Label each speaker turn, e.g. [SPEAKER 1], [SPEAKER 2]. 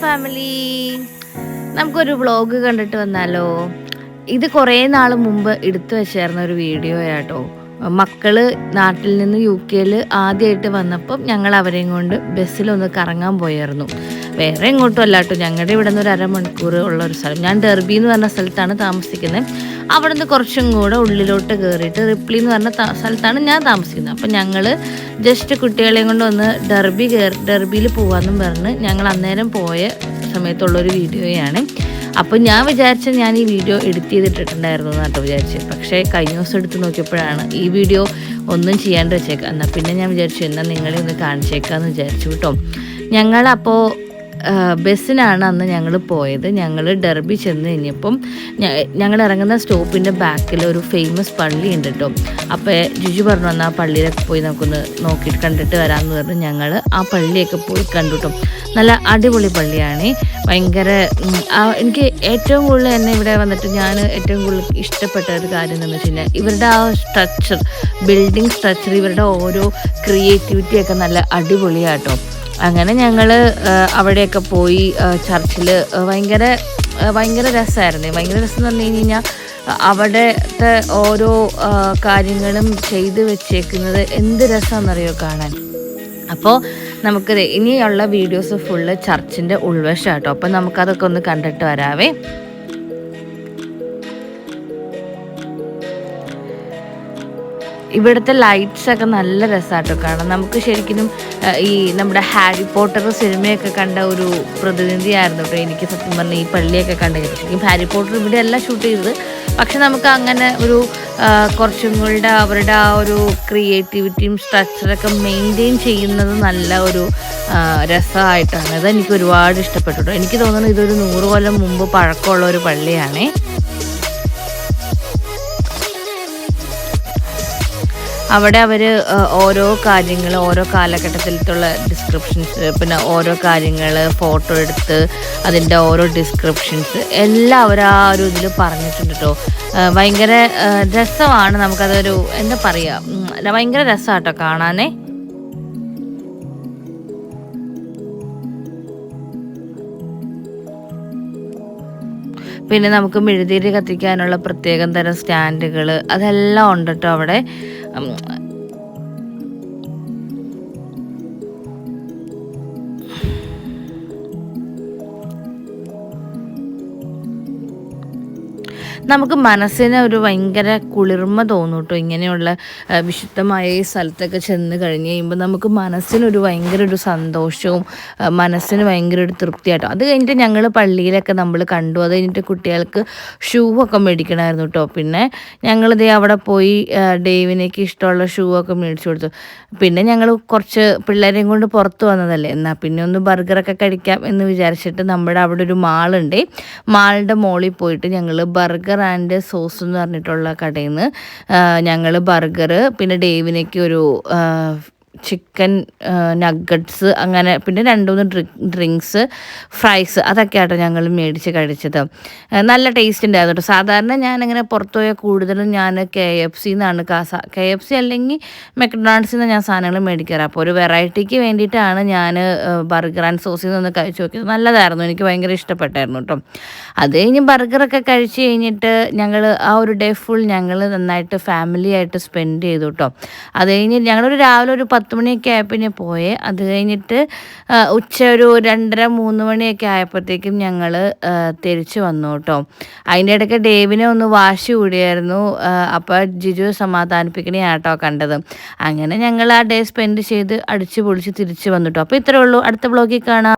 [SPEAKER 1] Family നമുക്കൊരു vlog കണ്ടിട്ട് വന്നാലോ? ഇത് കുറേ നാൾ മുമ്പ് എടുത്തു വെച്ചായിരുന്ന ഒരു വീഡിയോ ആട്ടോ. മക്കൾ നാട്ടിൽ നിന്ന് യു കെയിൽ ആദ്യമായിട്ട് വന്നപ്പം ഞങ്ങൾ അവരെയും കൊണ്ട് ബസ്സിലൊന്ന് കറങ്ങാൻ പോയായിരുന്നു. വേറെ എങ്ങോട്ടും അല്ലാട്ടോ. ഞങ്ങളുടെ ഇവിടെ നിന്ന് ഒരു അരമണിക്കൂർ ഉള്ള ഒരു സ്ഥലം. ഞാൻ ഡെർബി എന്ന് പറഞ്ഞ സ്ഥലത്താണ് താമസിക്കുന്നത് അവിടെ നിന്ന് കുറച്ചും കൂടെ ഉള്ളിലോട്ട് കയറിയിട്ട് റിപ്ലി എന്ന് പറഞ്ഞ സ്ഥലത്താണ് ഞാൻ താമസിക്കുന്നത്. അപ്പം ഞങ്ങൾ ജസ്റ്റ് കുട്ടികളെയും കൊണ്ട് ഒന്ന് ഡെർബി കയറി ഡെർബിയിൽ പോകാമെന്നും പറഞ്ഞ് ഞങ്ങൾ അന്നേരം പോയ സമയത്തുള്ളൊരു വീഡിയോയാണ്. അപ്പോൾ ഞാൻ വിചാരിച്ച ഞാൻ ഈ വീഡിയോ എഡിറ്റ് ചെയ്തിട്ടിട്ടുണ്ടായിരുന്നു എന്നാട്ടോ വിചാരിച്ചത് പക്ഷേ കഴിഞ്ഞ ദിവസം എടുത്ത് നോക്കിയപ്പോഴാണ് ഈ വീഡിയോ ഒന്നും ചെയ്യാണ്ട് വെച്ചേക്കാം. എന്നാൽ പിന്നെ ഞാൻ വിചാരിച്ചു എന്നാൽ നിങ്ങളെ ഒന്ന് കാണിച്ചേക്കാമെന്ന് വിചാരിച്ചു കേട്ടോ. ഞങ്ങളപ്പോൾ ബസ്സിനാണ് അന്ന് ഞങ്ങൾ പോയത്. ഞങ്ങൾ ഡെർബി ചെന്ന് കഴിഞ്ഞപ്പം ഞങ്ങൾ ഇറങ്ങുന്ന സ്റ്റോപ്പിന്റെ ബാക്കിൽ ഒരു ഫേമസ് പള്ളി ഉണ്ട് കേട്ടോ അപ്പോൾ ജിജു പറഞ്ഞു വന്നാൽ ആ പള്ളിയിലൊക്കെ പോയി നമുക്കൊന്ന് നോക്കിയിട്ട് കണ്ടിട്ട് വരാമെന്ന് പറഞ്ഞ് ഞങ്ങൾ ആ പള്ളിയൊക്കെ പോയി കണ്ടു കേട്ടോ നല്ല അടിപൊളി പള്ളിയാണ്. ഭയങ്കര എനിക്ക് ഏറ്റവും കൂടുതൽ എന്നെ ഇവിടെ വന്നിട്ട് ഞാൻ ഏറ്റവും കൂടുതൽ ഇഷ്ടപ്പെട്ട ഒരു കാര്യം എന്ന് വെച്ച് കഴിഞ്ഞാൽ ഇവരുടെ ആ സ്ട്രക്ചർ ബിൽഡിംഗ് സ്ട്രക്ചർ ഇവരുടെ ഓരോ ക്രിയേറ്റിവിറ്റിയൊക്കെ നല്ല അടിപൊളിയാട്ടോ അങ്ങനെ ഞങ്ങൾ അവിടെയൊക്കെ പോയി ചർച്ചിൽ ഭയങ്കര ഭയങ്കര രസമായിരുന്നു ഭയങ്കര രസം എന്ന് പറഞ്ഞു കഴിഞ്ഞാൽ അവിടുത്തെ ഓരോ കാര്യങ്ങളും ചെയ്ത് വെച്ചേക്കുന്നത് എന്ത് രസമെന്നറിയോ കാണാൻ? അപ്പോൾ നമുക്ക് ഇനിയുള്ള വീഡിയോസ് ഫുള്ള് ചർച്ചിന്റെ ഉൾവശം കേട്ടോ അപ്പം നമുക്കതൊക്കെ ഒന്ന് കണ്ടിട്ട് വരാവേ. ഇവിടുത്തെ ലൈറ്റ്സ് ഒക്കെ നല്ല രസമായിട്ടോ കാണാം നമുക്ക് ശരിക്കും ഈ നമ്മുടെ ഹാരി പോട്ടർ സിനിമയൊക്കെ കണ്ട ഒരു പ്രതിനിധിയായിരുന്നു കേട്ടോ എനിക്ക് സത്യം പറഞ്ഞാൽ ഈ പള്ളിയൊക്കെ കണ്ടത് ശരിക്കും ഹാരി പോട്ടർ ഇവിടെ അല്ല ഷൂട്ട് ചെയ്തത്. പക്ഷെ നമുക്ക് അങ്ങനെ ഒരു കുറച്ചും കൂടെ അവരുടെ ആ ഒരു ക്രിയേറ്റിവിറ്റിയും സ്ട്രക്ചറൊക്കെ മെയിന്റെയിൻ ചെയ്യുന്നത് നല്ല ഒരു രസമായിട്ടാണ്. അതെനിക്ക് ഒരുപാട് ഇഷ്ടപ്പെട്ടു എനിക്ക് തോന്നുന്നു ഇതൊരു നൂറ് കൊല്ലം മുമ്പ് പഴക്കമുള്ള ഒരു പള്ളിയാണേ. അവിടെ അവർ ഓരോ കാര്യങ്ങൾ ഓരോ കാലഘട്ടത്തിലുള്ള ഡിസ്ക്രിപ്ഷൻസ് പിന്നെ ഓരോ കാര്യങ്ങൾ ഫോട്ടോ എടുത്ത് അതിന്റെ ഓരോ ഡിസ്ക്രിപ്ഷൻസ് എല്ലാം അവർ ആ ഒരു ഇതിൽ പറഞ്ഞിട്ടുണ്ട് കേട്ടോ ഭയങ്കര രസമാണ് നമുക്കതൊരു എന്താ പറയുക ഭയങ്കര രസമാട്ടോ കാണാനേ. പിന്നെ നമുക്ക് മെഴുതിരി കത്തിക്കാനുള്ള പ്രത്യേകം തരം സ്റ്റാൻഡുകൾ അതെല്ലാം ഉണ്ട് കേട്ടോ അവിടെ. 嗯。നമുക്ക് മനസ്സിന് ഒരു ഭയങ്കര കുളിർമ തോന്നും കേട്ടോ ഇങ്ങനെയുള്ള വിശുദ്ധമായ ഈ സ്ഥലത്തൊക്കെ ചെന്ന് കഴിഞ്ഞ് കഴിയുമ്പോൾ നമുക്ക് മനസ്സിനൊരു ഭയങ്കര ഒരു സന്തോഷവും മനസ്സിന് ഭയങ്കര ഒരു തൃപ്തിയാട്ടോ. അത് കഴിഞ്ഞിട്ട് ഞങ്ങൾ പള്ളിയിലൊക്കെ നമ്മൾ കണ്ടു. അത് കഴിഞ്ഞിട്ട് കുട്ടികൾക്ക് ഷൂ ഒക്കെ മേടിക്കണമായിരുന്നു കേട്ടോ പിന്നെ ഞങ്ങളിതേ അവിടെ പോയി ഡേവിനേക്ക് ഇഷ്ടമുള്ള ഷൂ ഒക്കെ മേടിച്ചു കൊടുത്തു. പിന്നെ ഞങ്ങൾ കുറച്ച് പിള്ളേരെയും കൊണ്ട് പുറത്ത് വന്നതല്ലേ. എന്നാൽ പിന്നെ ഒന്ന് ബർഗറൊക്കെ കഴിക്കാം എന്ന് വിചാരിച്ചിട്ട് നമ്മുടെ അവിടെ ഒരു മാളുണ്ട്. മാളിന്റെ മോളിൽ പോയിട്ട് ഞങ്ങൾ ബർഗർ ആൻഡ് സോസ് എന്ന് പറഞ്ഞിട്ടുള്ള കടയിൽ നിന്ന് ഞങ്ങൾ ബർഗർ പിന്നെ ഡേവിനൊക്കെ ഒരു ചിക്കൻ നഗറ്റ്സ് അങ്ങനെ പിന്നെ രണ്ട് മൂന്ന് ഡ്രി- ഡ്രിങ്ക്സ് ഫ്രൈസ് അതൊക്കെ ആട്ടോ ഞങ്ങൾ മേടിച്ച് കഴിച്ചത്. നല്ല ടേസ്റ്റ് ഉണ്ടായിരുന്നു കേട്ടോ സാധാരണ ഞാനിങ്ങനെ പുറത്തു പോയാൽ കൂടുതലും ഞാൻ കെ എഫ് സി എന്നാണ് കാസ കെ എഫ് സി അല്ലെങ്കിൽ മെക്ഡൊണാൾഡ്സിൽ നിന്ന് ഞാൻ സാധനങ്ങൾ മേടിക്കാറ്. അപ്പോൾ ഒരു വെറൈറ്റിക്ക് വേണ്ടിയിട്ടാണ് ഞാൻ ബർഗർ ആൻഡ് സോസിൽ നിന്ന് കഴിച്ച് നോക്കിയത്. നല്ലതായിരുന്നു. എനിക്ക് ഭയങ്കര ഇഷ്ടപ്പെട്ടായിരുന്നു കേട്ടോ അത് കഴിഞ്ഞ് ബർഗറൊക്കെ കഴിച്ച് കഴിഞ്ഞിട്ട് ഞങ്ങൾ ആ ഒരു ഡേ ഫുൾ ഞങ്ങൾ നന്നായിട്ട് ഫാമിലി ആയിട്ട് സ്പെൻഡ് ചെയ്തു കേട്ടോ അത് കഴിഞ്ഞ് ഞങ്ങളൊരു രാവിലെ ഒരു പത്ത് മണിയൊക്കെ ആയപ്പിന്നെ പോയേ. അത് കഴിഞ്ഞിട്ട് ഉച്ച ഒരു രണ്ടര മൂന്ന് മണിയൊക്കെ ആയപ്പോഴത്തേക്കും ഞങ്ങൾ തിരിച്ചു വന്നു കേട്ടോ. അതിന്റെ ഇടയ്ക്ക് ഡേവിനെ ഒന്ന് വാശി കൂടിയായിരുന്നു. അപ്പോൾ ജിജു സമാധാനിപ്പിക്കണേ ആട്ടോ കണ്ടത്. അങ്ങനെ ഞങ്ങൾ ആ ഡേ സ്പെൻഡ് ചെയ്ത് അടിച്ച് പൊളിച്ച് തിരിച്ചു വന്നു കേട്ടോ. അപ്പോൾ ഇത്രേ ഉള്ളൂ. അടുത്ത ബ്ലോഗിൽ കാണാം.